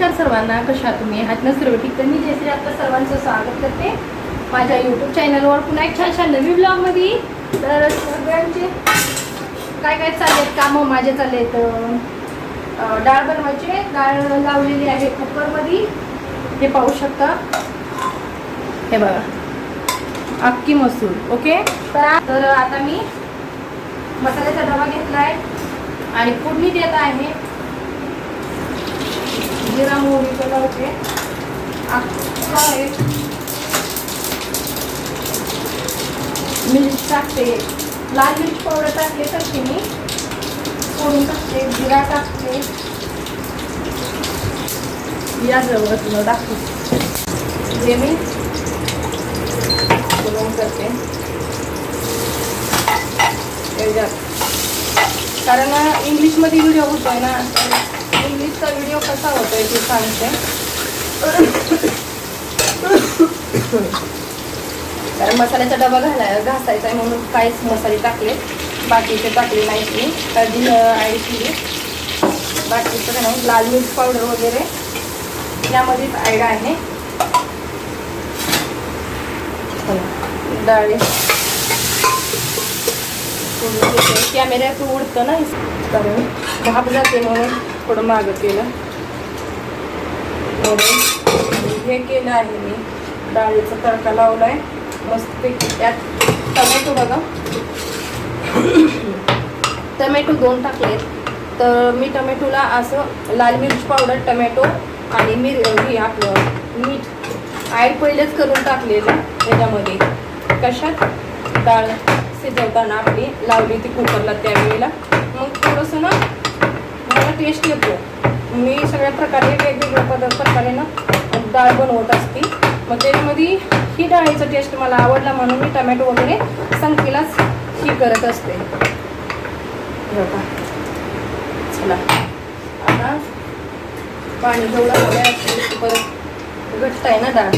नमस्कार सर्वांना कशा तुम्ही? आहात ना सर्व ठीक. तर मी जयश्री आता सर्वांचं स्वागत करते माझ्या यूट्यूब चॅनलवर पुन्हा एक छान छान नवीन ब्लॉगमध्ये तर सगळ्यांचे काय काय चालले आहेत कामं माझे चालले आहेत डाळ बनवायचे. डाळ लावलेली आहे कुकरमध्ये. हे पाहू शकता. हे बघा. अक्की मसूर ओके? तर तर आता मी मसाल्याचा डबा घेतला आहे आणि फोडणी देत आहे. जिरा मोहरी लावते अख्खा एक मिरची टाकते लाल मिरची पावडर टाकले तर मी फोडून टाकते जिरा टाकते. या जवळ तुला दाखवते. जे मी बनवून करते. कारण इंग्लिशमध्ये व्हिडिओ आहे ना इंग्लिशचा व्हिडिओ कसा होतोय ते सांगते. कारण मसाल्याचा डबा घालाय घासायचा आहे म्हणून काहीच मसाले टाकले. बाकीचे टाकले नाही मी. कधी आहे बाकीचं काय नाही लाल मिर्च पावडर वगैरे. यामध्येच ॲड आहे. डाळी. कॅमेऱ्यात उडतं ना कारण भाप जाते म्हणून. थोडं मागं केलं. हो, हे केलं आहे मी. डाळीचा तडका लावलाय. मस्त त्यात टमॅटो बघा. टमॅटो दोन टाकले तर मी टमॅटोला असं लाल मिरची पावडर टमॅटो आणि मिर हे आपलं मीठ ॲड पहिलेच करून टाकलेलं त्याच्यामध्ये. कशात? डाळ शिजवताना आपली लावली ती कुकरला त्यावेळेला. मग थोडंसं ना टेस्ट येतो. मी सगळ्या प्रकारे वेगवेगळ्या पदार्थ प्रकारे ना डाळ बनवत असते. मग त्याच्यामध्ये ही डाळीचा टेस्ट मला आवडला म्हणून मी टमॅटो वगैरे संख्येलाच ही करत असते. बघा. चला. आता पाणी जेवढं हवे असते परत घट्ट आहे ना डाळ.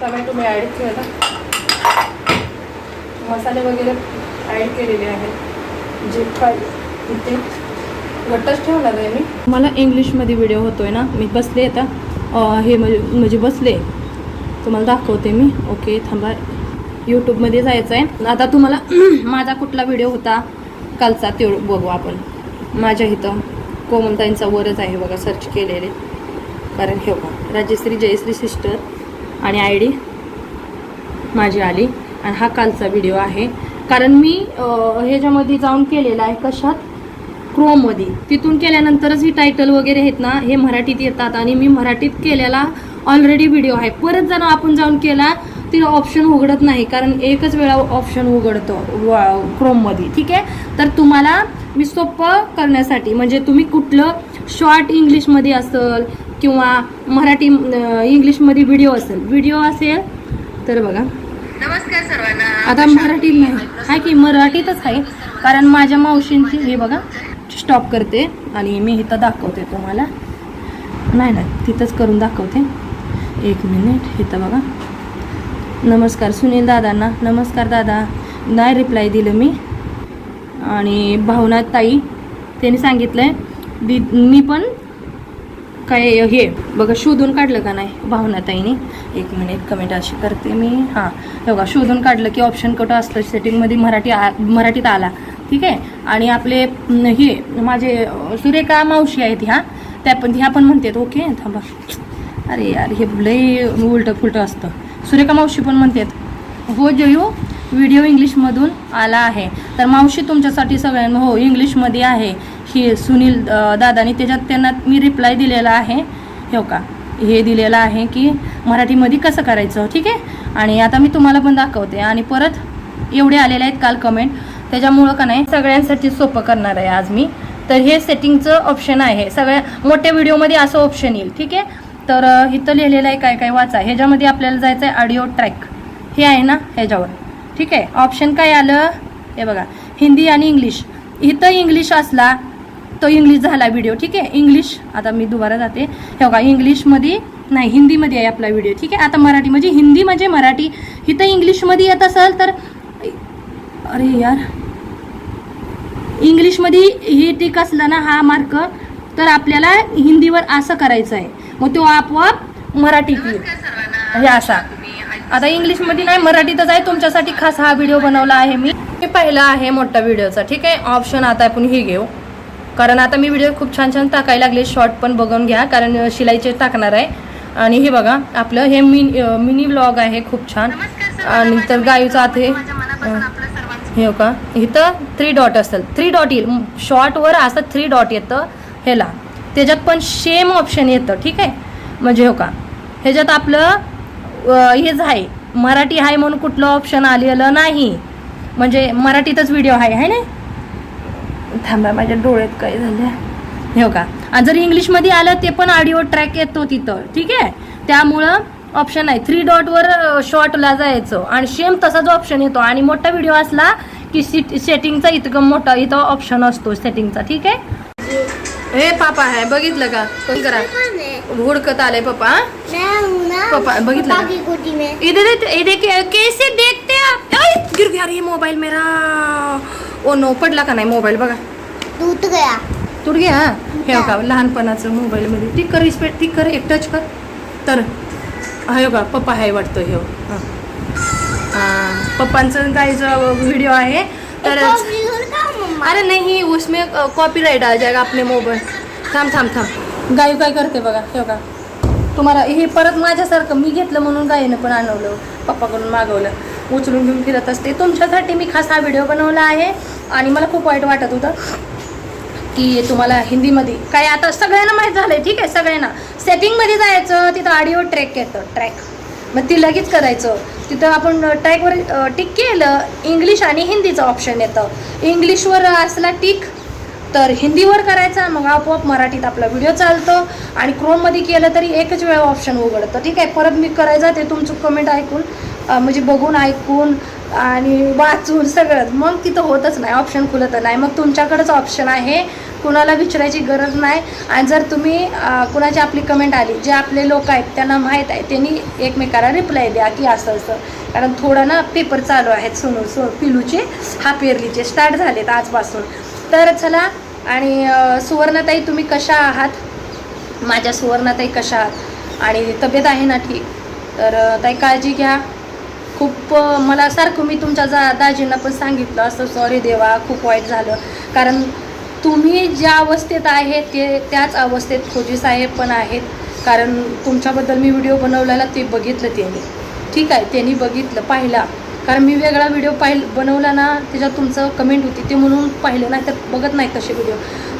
टमॅटो मी ॲड केला. मसाले वगैरे ॲड केलेले आहेत. जे पाहिजे ते घट्टच ठेवणार आहे मी. मला इंग्लिशमध्ये व्हिडिओ होतो आहे ना. मी बसले आता. हे म्हणजे म्हणजे बसले. तुम्हाला दाखवते मी. ओके थांबा. यूट्यूबमध्ये जायचं आहे आता तुम्हाला माझा कुठला व्हिडिओ होता? कालचा ते बघू आपण. माझ्या इथं कोमलताईंचा वरच आहे बघा सर्च केलेले. कारण हे बघा राजश्री जयश्री सिस्टर आणि आय डी माझी आली. आणि हा कालचा व्हिडिओ आहे. कारण मी ह्याच्यामध्ये जाऊन केलेला आहे कशात? क्रोममध्ये. तिथून केल्यानंतरच ही टायटल वगैरे आहेत ना हे मराठीत येतात आणि मी मराठीत केलेला ऑलरेडी व्हिडिओ आहे. परत जर आपण जाऊन केला ते ऑप्शन उघडत नाही कारण एकच वेळा ऑप्शन उघडतं क्रोममध्ये. ठीक आहे? तर तुम्हाला मी सोपं करण्यासाठी म्हणजे तुम्ही कुठलं शॉर्ट इंग्लिशमध्ये असेल किंवा मराठी इंग्लिशमध्ये व्हिडिओ असेल. व्हिडिओ असेल तर बघा. नमस्कार सर्वांना. आता मराठीत नाही. आहे की मराठीतच आहे. कारण माझ्या मावशींची हे बघा. स्टॉप करते आणि मी इथं दाखवते तुम्हाला. नाही नाही तिथंच करून दाखवते. एक मिनिट इथं बघा. नमस्कार सुनील दादांना. नमस्कार दादा. नाही रिप्लाय दिलं मी. आणि भावना ताई त्यांनी सांगितलं आहे दी मी पण काय हे बघा शोधून काढलं का नाही? भावनाताईने एक मिनिट कमेंट अशी करते मी. हां बघा शोधून काढलं की ऑप्शन कुठं असलं सेटिंगमध्ये मराठी आ मराठीत आला. ठीक आहे? आणि आपले हे माझे सुरेखा मावशी आहेत ह्या. त्या पण ह्या पण म्हणतात ओके? थांबा. अरे यार हे लई उलटं फुलटं असतं. सुरेखा मावशी पण म्हणतात हो जयू व्हिडिओ इंग्लिशमधून आला आहे. तर मावशी तुमच्यासाठी सगळ्यांना हो इंग्लिशमध्ये आहे. हे सुनील दादानी त्याच्यात त्यांना मी रिप्लाय दिलेला आहे. हो का? हे दिलेलं आहे की मराठीमध्ये कसं करायचं? ठीक आहे? आणि आता मी तुम्हाला पण दाखवते. आणि परत एवढे आलेले आहेत काल कमेंट त्याच्यामुळं का नाही सगळ्यांसाठी सोपं करणार आहे आज मी. तर हे सेटिंगचं ऑप्शन आहे. सगळ्या मोठ्या व्हिडिओमध्ये असं ऑप्शन येईल. ठीक आहे? तर इथं लिहिलेलं आहे काय काय वाचा. ह्याच्यामध्ये आपल्याला जायचं आहे ऑडिओ ट्रॅक हे आहे ना ह्याच्यावर. ठीक आहे? ऑप्शन काय आलं? हे बघा. हिंदी आणि इंग्लिश. इथं इंग्लिश असला तो इंग्लिश झाला व्हिडिओ ठीक आहे? इंग्लिश. आता मी दुबारा जाते. हे बघा इंग्लिशमध्ये नाही हिंदीमध्ये आहे आपला व्हिडिओ ठीक आहे? आता मराठी म्हणजे हिंदी म्हणजे मराठी. इथं इंग्लिशमध्ये येत असेल तर अरे यार इंग्लिशमध्ये ही टिक असला ना हा मार्क तर आपल्याला हिंदीवर असं करायचं आहे. मग तो आपोआप मराठीत येईल हे असा. आता इंग्लिशमध्ये नाही मराठीतच आहे. तुमच्यासाठी खास हा व्हिडिओ बनवला आहे मी. हे पहिला आहे मोठा व्हिडिओचा ठीक आहे? ऑप्शन आता आपण हे घेऊ. कारण आता मी व्हिडिओ खूप छान छान टाकायला लागले. शॉर्ट पण बघून घ्या कारण शिलाईचे टाकणार आहे. आणि हे बघा आपलं हे मिनी मिनी ब्लॉग आहे खूप छान. आणि तर गाईचं आता हे हे का? इथं थ्री डॉट असतं थ्री डॉट येईल. शॉर्टवर असं थ्री डॉट येतं ह्याला. त्याच्यात पण सेम ऑप्शन येतं ठीक आहे? म्हणजे हो का? ह्याच्यात आपलं हेच आहे. मराठी आहे म्हणून कुठलं ऑप्शन आलेलं नाही. म्हणजे मराठीतच व्हिडिओ आहे है ना? थांबा माझ्या डोळ्यात काय झालं हे हो का? आणि जर इंग्लिशमध्ये आलं ते पण ऑडिओ ट्रॅक येतो तिथं ठीक आहे? त्यामुळं ऑप्शन आहे. थ्री डॉटवर शॉर्टला जायचं. आणि सेम तसाच ऑप्शन येतो. आणि मोठा व्हिडिओ असला की सीट सेटिंगचा इतकं मोठा इथं ऑप्शन असतो सेटिंगचा ठीक आहे? हे पापा आहे बघितलं का? कोण करा. हुडकत आलंय पप्पा पापा बघितलं इधर इधर कैसे देखते आप? गिर गया रे मोबाइल मेरा. ओ नो पडला का नाही मोबाईल बघा. टूट गया तुट गया हे? हो का लहानपणाचं मोबाईलमध्ये टिक कर रिस्पेक्ट टिक कर एक टच कर. तर हा का पप्पा आहे वाटतं हे हो. हा. हा, पप्पांचं गाईचं व्हिडिओ आहे. तर अरे नाही उसमें कॉपीराइट आ जाएगा आपले मोबाईल थांब थांब थांब. गाय काय करते बघा हे का तुम्हाला हे परत माझ्यासारखं मी घेतलं म्हणून गायीनं पण आणवलं पप्पाकडून मागवलं. उचलून घेऊन फिरत असते. तुमच्यासाठी मी खास हा व्हिडिओ बनवला आहे. आणि मला खूप वाईट वाटत होतं. की तुम्हाला हिंदीमध्ये काय आता सगळ्यांना माहीत झालं आहे ठीक आहे सगळ्यांना. सेटिंगमध्ये जायचं तिथं ऑडिओ ट्रॅक येतं ट्रॅक मग ती लगेच करायचं. तिथं आपण ट्रॅकवर टिक केलं इंग्लिश आणि हिंदीचं ऑप्शन येतं. इंग्लिशवर असला टिक तर हिंदीवर करायचा मग आपोआप मराठीत आपला व्हिडिओ चालतो. आणि क्रोममध्ये केलं तरी एकच वेळा ऑप्शन उघडतं. ठीक आहे परत मी करायचं ते तुमचं कमेंट ऐकून म्हणजे बघून ऐकून आणि वाचून सगळं. मग तिथं होतच नाही. ऑप्शन खुलत नाही. मग तुमच्याकडंच ऑप्शन आहे. कुणाला विचारायची गरज नाही. आणि जर तुम्ही कुणाची आपली कमेंट आली जे आपले लोक आहेत त्यांना माहीत आहे त्यांनी एकमेकाला रिप्लाय द्या की असं असं. कारण थोडं ना पेपर चालू आहेत सोनू सो पिलूचे हाफ इयरलीचे स्टार्ट झालेत आजपासून. तर चला आणि सुवर्णताई सुवर्णाताई तुम्ही कशा आहात? माझ्या सुवर्णाताई कशा आहात? आणि तब्येत आहे ना ठीक? तर ताई काळजी घ्या. खूप मला सारखं मी तुमच्या जा दाजींना पण सांगितलं असं सॉरी देवा खूप वाईट झालं. कारण तुम्ही ज्या अवस्थेत आहे ते त्याच अवस्थेत खोजी साहेब पण आहेत. कारण तुमच्याबद्दल मी व्हिडिओ बनवलेला ते बघितलं त्यांनी. ठीक आहे त्यांनी बघितलं पाहिला. कारण मी वेगळा व्हिडिओ पाहिल बनवला ना त्याच्यात तुमचं कमेंट होती ते म्हणून पाहिलं नाही तर बघत नाही तसे व्हिडिओ.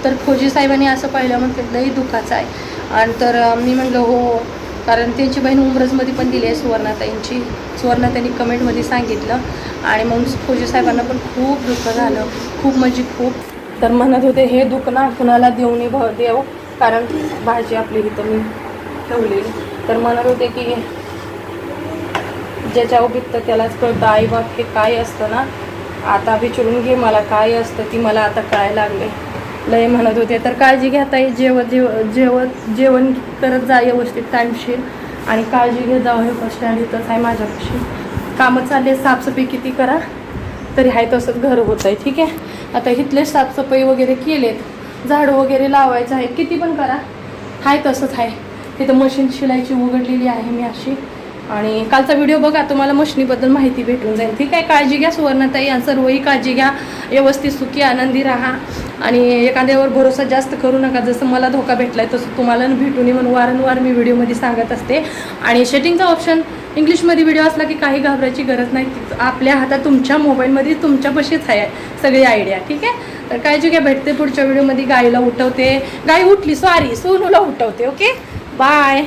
तर खोजी साहेबांनी असं पाहिलं म्हणते लई दुःखाचं आहे. आणि तर मी म्हणलं हो कारण त्यांची बहीण उमरजमध्ये पण दिली आहे सुवर्णाताईंची सुवर्णाताईंनी कमेंटमध्ये सांगितलं. आणि मग फौजी साहेबांना पण खूप दुःख झालं. खूप म्हणजे खूप. तर म्हणत होते हे दुःख ना कुणाला देऊ नये भाऊ देव कारण भाजी आपली इथं मी ठेवलेली. तर म्हणत होते की ज्याच्या उभीत त्यालाच कळतं आई बाप हे काय असतं ना? आता विचारून घे मला काय असतं ती मला आता कळायला लागले. लय म्हणत होते. तर काळजी घेता येईल जेव जेव जेवत जेवण करत जा व्यवस्थित टाईमशीर आणि काळजी घेत जावं हे बस स्टँड इथंच आहे माझ्यापाशी. कामं चालले साफसफाई किती करा तरी आहे तसंच घर होत आहे ठीक आहे? आता इथले साफसफाई वगैरे केलेत झाडं वगैरे लावायचं आहे किती पण करा हाय तसंच आहे. तिथं मशीन शिलाईची उघडलेली आहे मी अशी. आणि कालचा व्हिडिओ बघा तुम्हाला मशनीबद्दल माहिती भेटून जाईल. ठीक आहे? काळजी घ्या सुवर्णताई आणि सर्वही काळजी घ्या. व्यवस्थित सुखी आनंदी राहा. आणि एखाद्यावर भरोसा जास्त करू नका. जसं मला धोका भेटलाय तसं तुम्हाला भेटून येऊन म्हणून वारंवार मी व्हिडिओमध्ये सांगत असते. आणि शेटिंगचा ऑप्शन इंग्लिशमध्ये व्हिडिओ असला की काही घाबरायची गरज नाही. आपल्या हातात तुमच्या मोबाईलमध्ये तुमच्यापाशीच आहे सगळी आयडिया ठीक आहे? तर काळजी घ्या भेटते पुढच्या व्हिडिओमध्ये गाईला उठवते. गाई उठली सॉरी सोनूला उठवते ओके बाय